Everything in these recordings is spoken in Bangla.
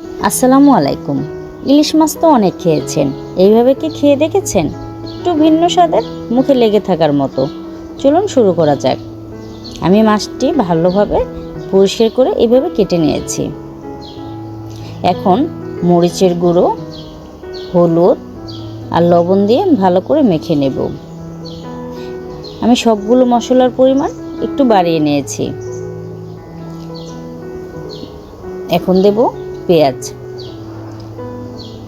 আসসালামু আলাইকুম। ইলিশ মাছ তো অনেক খেয়েছেন। এইভাবে কি খেয়ে দেখেছেন? একটু ভিন্ন স্বাদের, মুখে লেগে থাকার মতো। চলুন শুরু করা যাক। আমি মাছটি ভালোভাবে পরিষ্কার করে এভাবে কেটে নিয়েছি। এখন মরিচের গুঁড়ো, হলুদ আর লবণ দিয়ে ভালো করে মেখে নেব। আমি সবগুলো মশলার পরিমাণ একটু বাড়িয়ে নিয়েছি। এখন দেব পেঁয়াজ।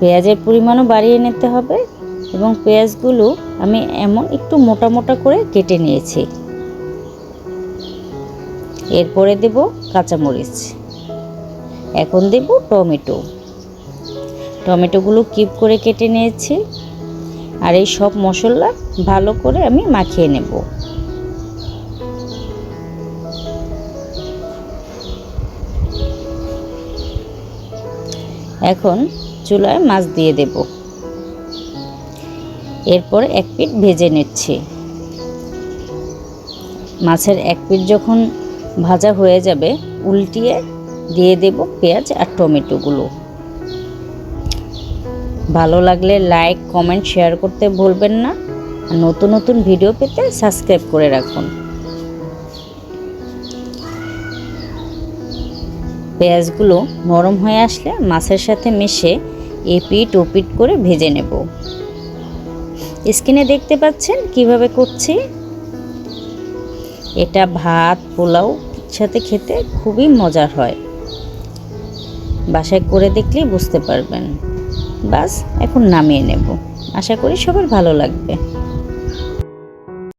পেঁয়াজের পরিমাণও বাড়িয়ে নিতে হবে এবং পেঁয়াজগুলো আমি এমন একটু মোটা মোটা করে কেটে নিয়েছি। এরপরে দেব কাঁচামরিচ। এখন দেব টমেটো। টমেটোগুলো কিপ করে কেটে নিয়েছি। আর এই সব মশলা ভালো করে আমি মাখিয়ে নেব। এখন চুলায় মাছ দিয়ে দেব। এরপর এক পিঠ ভেজে নিচ্ছি। মাছের এক পিঠ যখন ভাজা হয়ে যাবে, উল্টিয়ে দিয়ে দেব পেঁয়াজ আর টমেটোগুলো। ভালো লাগলে লাইক, কমেন্ট, শেয়ার করতে ভুলবেন না। নতুন নতুন ভিডিও পেতে সাবস্ক্রাইব করে রাখুন। পেঁয়াজগুলো নরম হয়ে আসলে মাছের সাথে মিশে এপিট ওপিট করে ভেজে নেব। স্কিনে দেখতে পাচ্ছেন কীভাবে করছি? এটা ভাত, পোলাও সাথে খেতে খুবই মজার হয়। বাসায় করে দেখলেই বুঝতে পারবেন। বাস, এখন নামিয়ে নেব। আশা করি সবার ভালো লাগবে।